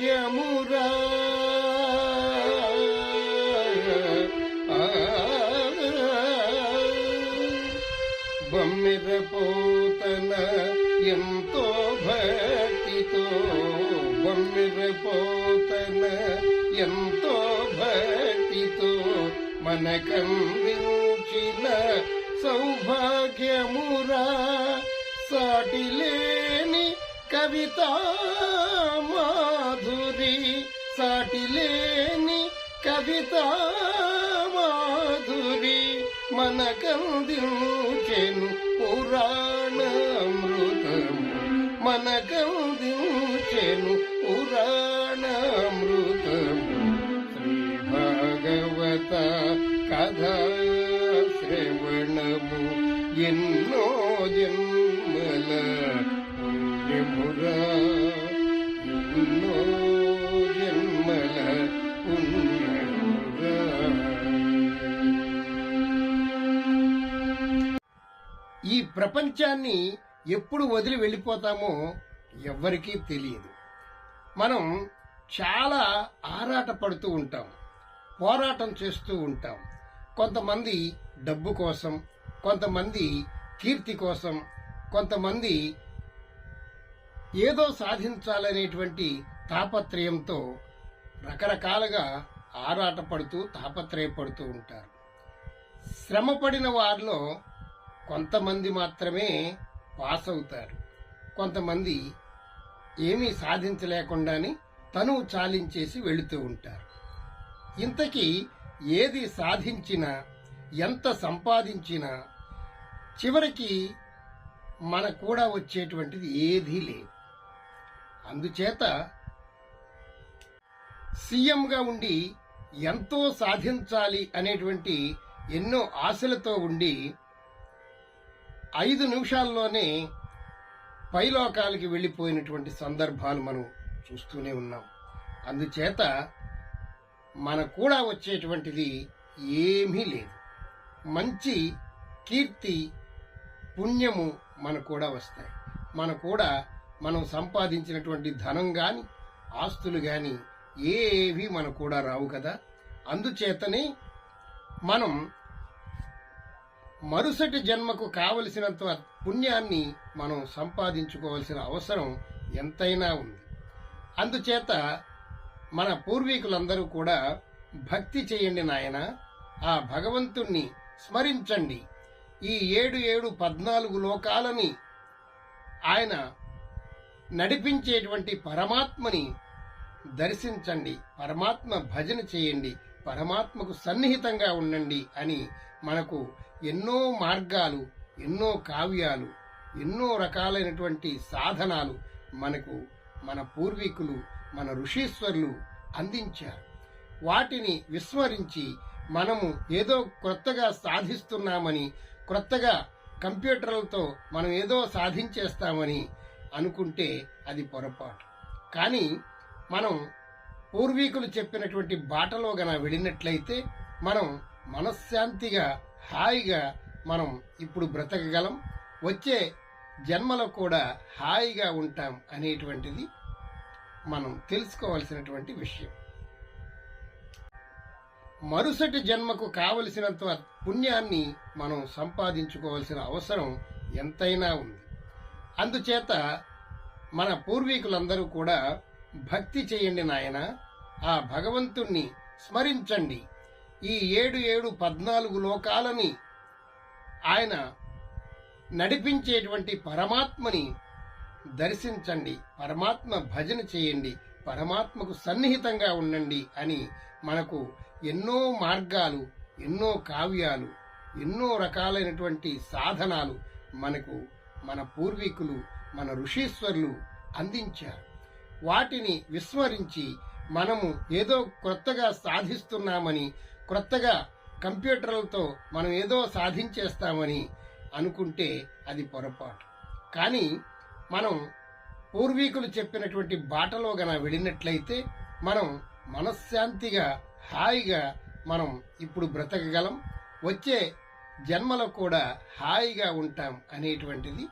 సౌభాగ్యమురా బమ్మెర పోతన ఎంతో భక్తితో బమ్మెర పోతన ఎంతో భక్తితో మనకందించిన సౌభాగ్యమురా. సాటిలేని కవితా సాటిలేని కవిత మాధురి మనకందించెను పురాణమృతము. మనకందించెను పురాణమృతము. శ్రీ భగవత కథ శ్రవణము ఎన్నో జన్మల పుణ్యమురా. ప్రపంచాన్ని ఎప్పుడు వదిలి వెళ్ళిపోతామో ఎవ్వరికీ తెలియదు. మనం చాలా ఆరాట పడుతూ ఉంటాం పోరాటం చేస్తూ ఉంటాం. కొంతమంది డబ్బు కోసం కొంతమంది కీర్తి కోసం కొంతమంది ఏదో సాధించాలనేటువంటి తాపత్రయంతో రకరకాలుగా ఆరాటపడుతూ తాపత్రయపడుతూ ఉంటారు. శ్రమపడిన వారిలో కొంతమంది మాత్రమే పాస్ అవుతారు కొంతమంది ఏమీ సాధించలేకుండానే తనువు చాలించేసి వెళుతూ ఉంటారు. ఇంతకీ ఏది సాధించినా ఎంత సంపాదించినా చివరికి మన కూడా వచ్చేటువంటిది ఏదీ లేదు. అందుచేత సీఎంగా ఉండి ఎంతో సాధించాలి అనేటువంటి ఎన్నో ఆశలతో ఉండి ఐదు నిమిషాల్లోనే పైలోకాలకి వెళ్ళిపోయినటువంటి సందర్భాలు మనం చూస్తూనే ఉన్నాం. అందుచేత మన కూడా వచ్చేటువంటిది ఏమీ లేదు. మంచి కీర్తి పుణ్యము మన కూడా వస్తాయి. మన కూడా మనం సంపాదించినటువంటి ధనం కానీ ఆస్తులు కానీ ఏవి మనకు కూడా రావు కదా. అందుచేతనే మనం మరుసటి జన్మకు కావలసినంత పుణ్యాన్ని మనం సంపాదించుకోవాల్సిన అవసరం ఎంతైనా ఉంది. అందుచేత మన పూర్వీకులందరూ కూడా భక్తి చేయండి నాయన ఆ భగవంతుణ్ణి స్మరించండి. ఈ ఏడు ఏడు పద్నాలుగు లోకాలని ఆయన నడిపించేటువంటి పరమాత్మని దర్శించండి పరమాత్మ భజన చేయండి. పరమాత్మకు సన్నిహితంగా ఉండండి అని మనకు ఎన్నో మార్గాలు ఎన్నో కావ్యాలు ఎన్నో రకాలైనటువంటి సాధనాలు మనకు మన పూర్వీకులు మన ఋషీశ్వరులు అందించారు. వాటిని విస్మరించి మనము ఏదో కొత్తగా సాధిస్తున్నామని కొత్తగా కంప్యూటర్లతో మనం ఏదో సాధించేస్తామని అనుకుంటే అది పొరపాటు. కానీ మనం పూర్వీకులు చెప్పినటువంటి బాటలో గన వెళ్ళినట్లయితే మనం మనశ్శాంతిగా హాయిగా మనం ఇప్పుడు బ్రతకగలం. వచ్చే జన్మలో కూడా హాయిగా ఉంటాం అనేటువంటిది మనం తెలుసుకోవాల్సినటువంటి విషయం. మరుసటి జన్మకు కావలసినంత పుణ్యాన్ని మనం సంపాదించుకోవాల్సిన అవసరం ఎంతైనా ఉంది. అందుచేత మన పూర్వీకులందరూ కూడా భక్తి చేయండి నాయన ఆ భగవంతుణ్ణి స్మరించండి. ఈ ఏడు ఏడు పద్నాలుగు లోకాలని ఆయన నడిపించేటువంటి పరమాత్మని దర్శించండి. పరమాత్మ భజన చేయండి. పరమాత్మకు సన్నిహితంగా ఉండండి అని మనకు ఎన్నో మార్గాలు ఎన్నో కావ్యాలు ఎన్నో రకాలైనటువంటి సాధనాలు మనకు మన పూర్వీకులు మన ఋషీశ్వరులు అందించారు. వాటిని విస్మరించి మనము ఏదో కొత్తగా సాధిస్తున్నామని కొత్తగా కంప్యూటర్లతో మనం ఏదో సాధించేస్తామని అనుకుంటే అది పొరపాటు. కానీ మనం పూర్వీకులు చెప్పినటువంటి బాటలో గన వెళ్ళినట్లయితే మనం మనశ్శాంతిగా హాయిగా మనం ఇప్పుడు బ్రతకగలం. వచ్చే జన్మలో కూడా హాయిగా ఉంటాం అనేటువంటిది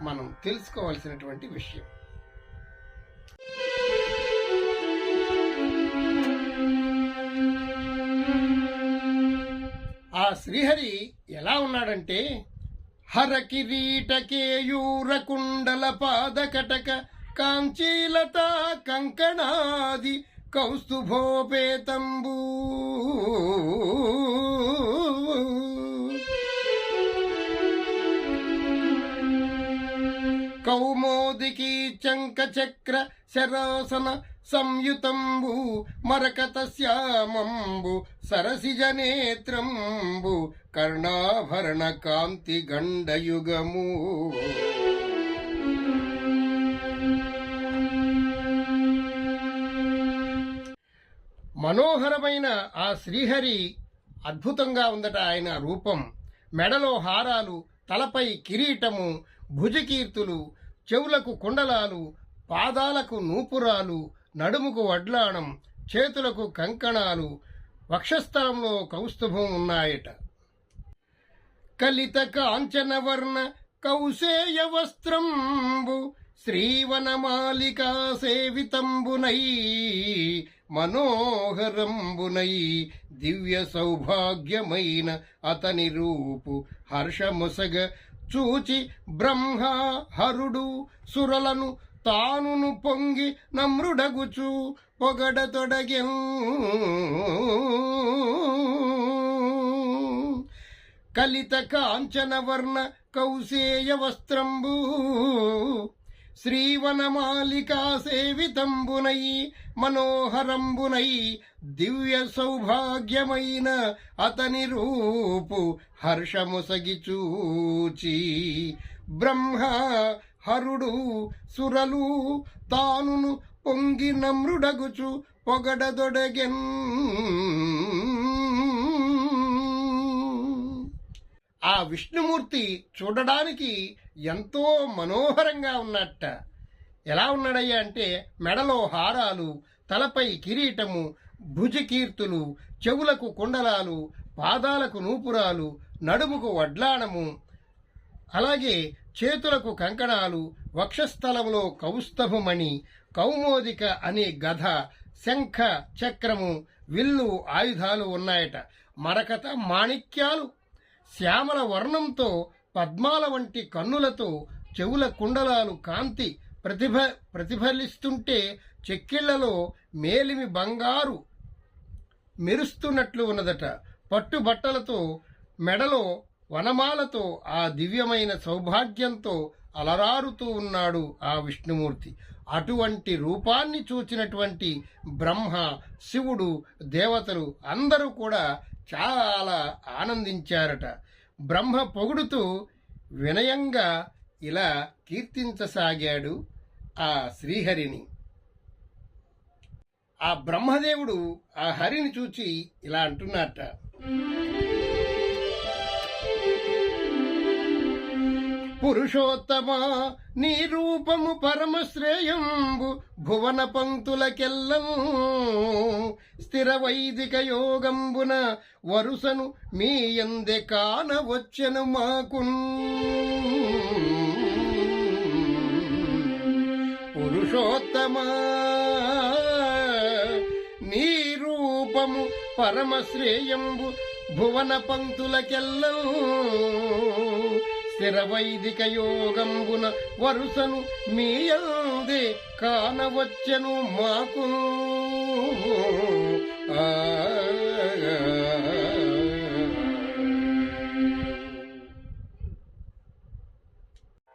మనం తెలుసుకోవాల్సినటువంటి విషయం. శ్రీహరి ఎలా ఉన్నాడంటే హర కిరీట కేయూర కుండల పాదకటక కాంచీలత కంకణాది కౌస్తుభోపేతంబూ. కౌమోదికి చంక చక్ర శరాసన సంయుతంబు మరకత శ్యామంబు సరసిజ నేత్రంబు కర్ణాభరణ కాంతి గండయుగము. మనోహరమైన ఆ శ్రీహరి అద్భుతంగా ఉందట ఆయన రూపం. మెడలో హారాలు తలపై కిరీటము భుజకీర్తులు చెవులకు కుండలాలు పాదాలకు నూపురాలు నడుముకు వడ్లాణం చేతులకు కంకణాలు వక్షస్థలంలో కౌస్తుభం ఉన్నాయట. కలిత కాంచనవర్ణ కౌశేయ వస్త్రంబు శ్రీవనమాలికా సేవితంబునై మనోహరంబునై దివ్య సౌభాగ్యమైన అతని రూపు హర్షముసగ చూచి బ్రహ్మ హరుడు సురలను తానును పొంగి నమ్రుడగుచు పొగడ పొగడతొడగెన్ కలిత కాంచన వర్ణ కౌసేయ వస్త్రంబు శ్రీవనమాలికా సేవితంబునై మనోహరంబునై దివ్య సౌభాగ్యమైన అతని రూపు హర్షముసగి చూచి బ్రహ్మ హరుడు సురలు తానును పొంగి నమ్రుడగుచు పొగడదొడగెన్. ఆ విష్ణుమూర్తి చూడడానికి ఎంతో మనోహరంగా ఉన్నట్ట. ఎలా ఉన్నాడయ్యా అంటే మెడలో హారాలు తలపై కిరీటము భుజకీర్తులు చెవులకు కుండలాలు పాదాలకు నూపురాలు నడుముకు వడ్లాణము అలాగే చేతులకు కంకణాలు వక్షస్థలంలో కౌస్తభమణి కౌమోదిక అనే గధ శంఖ చక్రము విల్లు ఆయుధాలు ఉన్నాయట. మరకత మాణిక్యాలు. శ్యామల వర్ణంతో పద్మాల వంటి కన్నులతో చెవుల కుండలాలు కాంతి ప్రతిభ ప్రతిఫలిస్తుంటే చెక్కిళ్ళలో మేలిమి బంగారు మెరుస్తున్నట్లు ఉన్నదట. పట్టుబట్టలతో మెడలో వనమాలతో ఆ దివ్యమైన సౌభాగ్యంతో అలరారుతూ ఉన్నాడు ఆ విష్ణుమూర్తి. అటువంటి రూపాన్ని చూచినటువంటి బ్రహ్మ శివుడు దేవతలు అందరూ కూడా చాలా ఆనందించారట. బ్రహ్మ పొగుడుతూ వినయంగా ఇలా కీర్తించసాగాడు ఆ శ్రీహరిని. ఆ బ్రహ్మదేవుడు ఆ హరిని చూచి ఇలా అంటున్నట్ట పురుషోత్తమ నీ రూపము పరమ శ్రేయంబు భువన పంక్తులకెల్లం. స్థిర వైదిక యోగంబున వరుసను మీ ఎందె కానవచ్చెను మాకున్. పురుషోత్తమా నీ రూపము పరమశ్రేయంబు భువన పంక్తులకెల్లం. స్థిర వైదిక యోగంబున వరుసను మీయందే కానవచ్చెను మాకు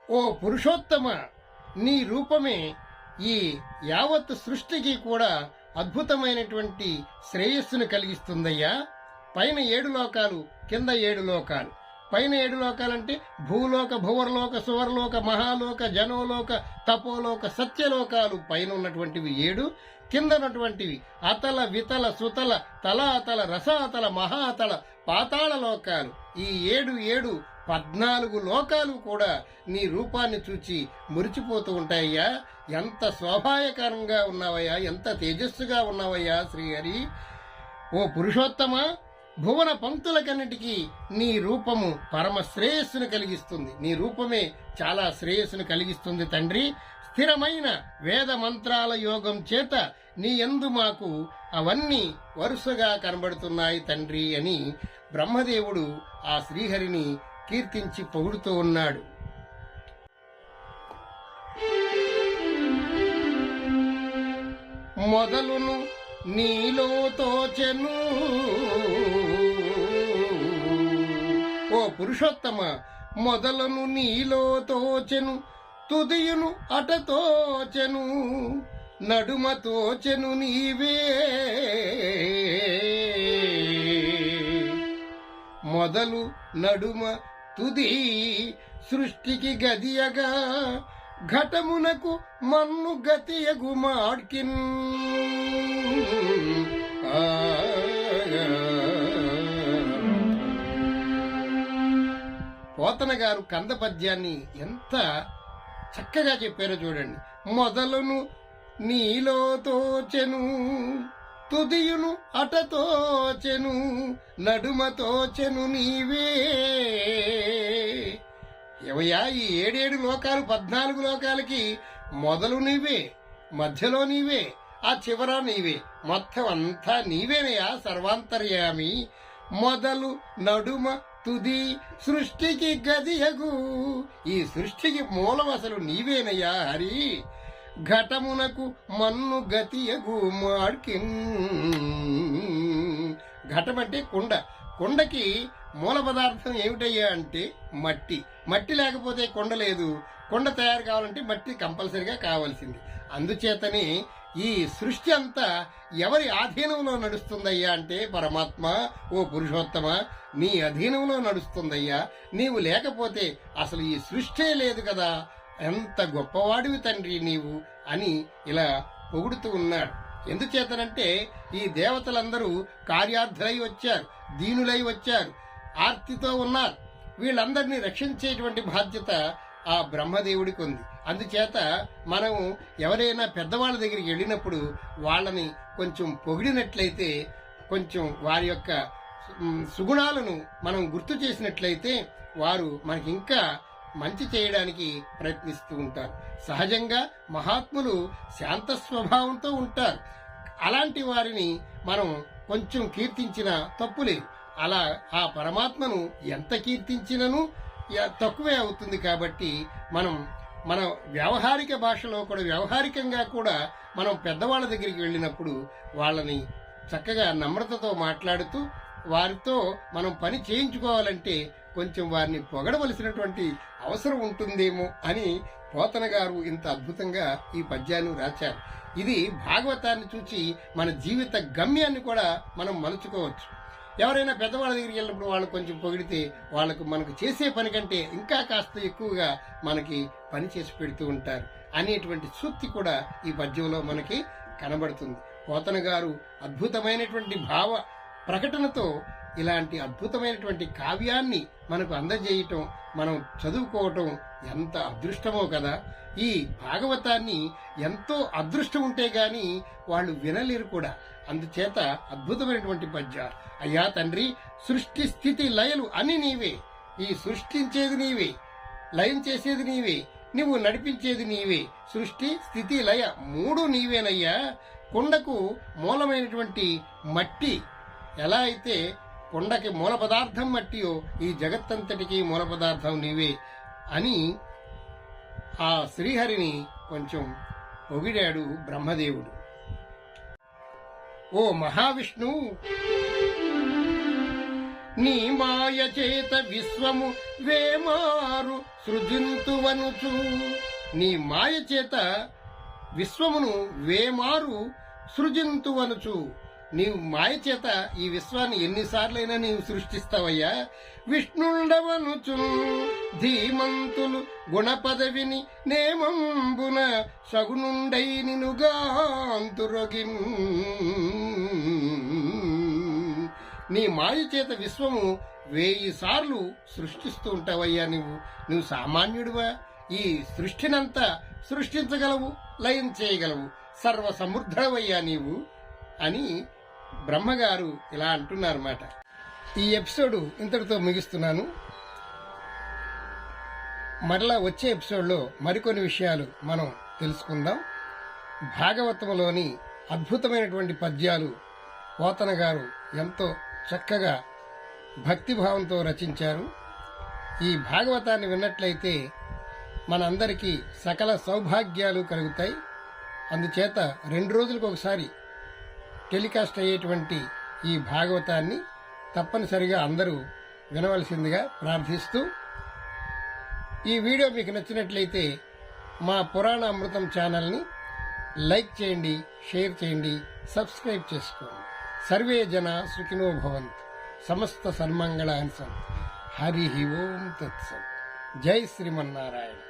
ఓ పురుషోత్తమ నీ రూపమే ఈ యావత్ సృష్టికి కూడా అద్భుతమైనటువంటి శ్రేయస్సును కలిగిస్తుందయ్యా. పైన ఏడు లోకాలు కింద ఏడు లోకాలు. పైన ఏడు లోకాలంటే భూలోక భువర్లోక సువర్లోక మహాలోక జనోలోక తపోలోక సత్యలోకాలు పైన ఉన్నటువంటివి ఏడు కింద ఉన్నటువంటివి అతల వితల సుతల తలాతల రసాతల మహాతల పాతాళ లోకాలు. ఈ ఏడు ఏడు పద్నాలుగు లోకాలు కూడా నీ రూపాన్ని చూచి మురిచిపోతూ ఉంటాయ్యా. ఎంత శోభాయకరంగా ఉన్నావయ్యా ఎంత తేజస్సుగా ఉన్నావయ్యా శ్రీహరి. ఓ పురుషోత్తమ భువన పంక్తులకన్నిటికీ నీ రూపము పరమ శ్రేయస్సును కలిగిస్తుంది. నీ రూపమే చాలా శ్రేయస్సును కలిగిస్తుంది తండ్రి. స్థిరమైన వేద మంత్రాల యోగం చేత నీ ఎందు మాకు అవన్నీ వరుసగా కనబడుతున్నాయి తండ్రి అని బ్రహ్మదేవుడు ఆ శ్రీహరిని కీర్తించి పొగుడుతూ ఉన్నాడు. మొదలును నీలో తోచెను ఓ పురుషోత్తమ మొదలను నీలో తోచెను తుదియును అటతోచెను నడుమ తోచెను నీవే. మొదలు నడుమ తుది సృష్టికి గదియగా ఘటమునకు మన్ను గతియగు మాడ్కిన్ పోతన గారు కంద పద్యాన్ని ఎంత చక్కగా చెప్పారో చూడండి. మొదలును నీలో తోచెను తుదియును అటతోచెను నడుమతోచెను నీవే. ఎవయా ఈ ఏడేడు లోకాలు పద్నాలుగు లోకాలకి మొదలు నీవే మధ్యలో నీవే ఆ చివర నీవే మొత్తం అంతా నీవేనయా సర్వాంతర్యామి. మొదలు నడుమ తుది సృష్టికి గదియగు ఈ సృష్టికి మూలం అసలు నీవేనయ్యా హరి. ఘటమునకు మన్ను గతియగు మాడ్కిన్. ఘటమంటే కుండ. కుండకి మూల పదార్థం ఏమిటయ్యా అంటే మట్టి. మట్టి లేకపోతే కొండ లేదు. కొండ తయారు కావాలంటే మట్టి కంపల్సరిగా కావాల్సింది. అందుచేతనే ఈ సృష్టి అంతా ఎవరి ఆధీనంలో నడుస్తుందయ్యా అంటే పరమాత్మ ఓ పురుషోత్తమ నీ అధీనంలో నడుస్తుందయ్యా. నీవు లేకపోతే అసలు ఈ సృష్టే లేదు కదా. ఎంత గొప్పవాడివి తండ్రి నీవు అని ఇలా పొగుడుతూ ఉన్నాడు. ఎందుచేతనంటే ఈ దేవతలందరూ కార్యార్థులై వచ్చారు దీనులై వచ్చారు ఆర్తితో ఉన్నారు. వీళ్ళందరినీ రక్షించేటువంటి బాధ్యత ఆ బ్రహ్మదేవుడికి ఉంది అందుచేత మనం ఎవరైనా పెద్దవాళ్ళ దగ్గరికి వెళ్ళినప్పుడు వాళ్ళని కొంచెం పొగిడినట్లయితే కొంచెం వారి యొక్క సుగుణాలను మనం గుర్తు చేసినట్లయితే వారు మనకి ఇంకా మంచి చేయడానికి ప్రయత్నిస్తూ ఉంటారు. సహజంగా మహాత్ములు శాంత స్వభావంతో ఉంటారు. అలాంటి వారిని మనం కొంచెం కీర్తించిన తప్పులేదు అలా ఆ పరమాత్మను ఎంత కీర్తించినను తక్కువే అవుతుంది కాబట్టి మనం మన వ్యావహారిక భాషలో కూడా వ్యావహారికంగా కూడా మనం పెద్దవాళ్ళ దగ్గరికి వెళ్ళినప్పుడు వాళ్ళని చక్కగా నమ్రతతో మాట్లాడుతూ వారితో మనం పని చేయించుకోవాలంటే కొంచెం వారిని పొగడవలసినటువంటి అవసరం ఉంటుందేమో అని పోతన గారు ఇంత అద్భుతంగా ఈ పద్యాన్ని రాశారు. ఇది భాగవతాన్ని చూచి మన జీవిత గమ్యాన్ని కూడా మనం మలుచుకోవచ్చు. ఎవరైనా పెద్దవాళ్ళ దగ్గరికి వెళ్ళినప్పుడు వాళ్ళు కొంచెం పొగిడితే వాళ్ళకు మనకు చేసే పని కంటే ఇంకా కాస్త ఎక్కువగా మనకి పని చేసి పెడుతూ ఉంటారు అనేటువంటి సూక్తి కూడా ఈ పద్యంలో మనకి కనబడుతుంది. పోతన గారు అద్భుతమైనటువంటి భావ ప్రకటనతో ఇలాంటి అద్భుతమైనటువంటి కావ్యాన్ని మనకు అందజేయటం మనం చదువుకోవటం ఎంత అదృష్టమో కదా! ఈ భాగవతాన్ని ఎంతో అదృష్టం ఉంటే గాని వాళ్ళు వినలేరు కూడా. అందుచేత అద్భుతమైనటువంటి పద్య. అయ్యా తండ్రి సృష్టి స్థితి లయలు అని నీవే. ఈ సృష్టించేది నీవే. లయం చేసేది నీవే. నువ్వు నడిపించేది నీవే. సృష్టి స్థితి లయ మూడు నీవేనయ్యా. కొండకు మూలమైనటువంటి మట్టి. ఎలా అయితే కొండకి మూల పదార్థం మట్టియో ఈ జగత్తంతటికి మూల పదార్థం నీవే అని ఆ శ్రీహరిని కొంచెం ఒగిడాడు బ్రహ్మదేవుడు. ఓ మహావిష్ణు! నీ మాయ చేత విశ్వము వేమారు సృజింతువనుచు. నీ మాయ చేత విశ్వమును వేమారు సృజింతువనుచు. నీవు మాయ చేత ఈ విశ్వాన్ని ఎన్నిసార్లైనా నీవు సృష్టిస్తావయ్యా. విష్ణుండవనుచు ధీమంతులు గుణపదవిని నేమంబున సగునుండై నినుగాంతురొగిన్. నీ మాయ చేత విశ్వము వెయ్యి సార్లు సృష్టిస్తూ ఉంటావయ్యా నువ్వు నువ్వు సామాన్యుడివా? ఈ సృష్టినంతా సృష్టించగలవు లయం చేయగలవు. సర్వ సమృద్ధవయ్యా నీవు అని బ్రహ్మగారు ఇలా అంటున్నారన్నమాట. ఈ ఎపిసోడ్ ఇంతటితో ముగిస్తున్నాను. మరలా వచ్చే ఎపిసోడ్లో మరికొన్ని విషయాలు మనం తెలుసుకుందాం. భాగవతంలోని అద్భుతమైనటువంటి పద్యాలు పోతన గారు ఎంతో చక్కగా భక్తిభావంతో రచించారు. ఈ భాగవతాన్ని విన్నట్లయితే మనందరికీ సకల సౌభాగ్యాలు కలుగుతాయి. అందుచేత రెండు రోజులకు ఒకసారి టెలికాస్ట్ అయ్యేటువంటి ఈ భాగవతాన్ని తప్పనిసరిగా అందరూ వినవలసిందిగా ప్రార్థిస్తూ ఈ వీడియో మీకు నచ్చినట్లయితే మా పురాణ అమృతం ఛానల్ని లైక్ చేయండి షేర్ చేయండి సబ్స్క్రైబ్ చేసుకోండి. సర్వే జన సుఖినో భవంతు. సమస్త సన్మంగళాన్ని సంతు హరి ఓం తత్సం జై శ్రీమన్నారాయణ.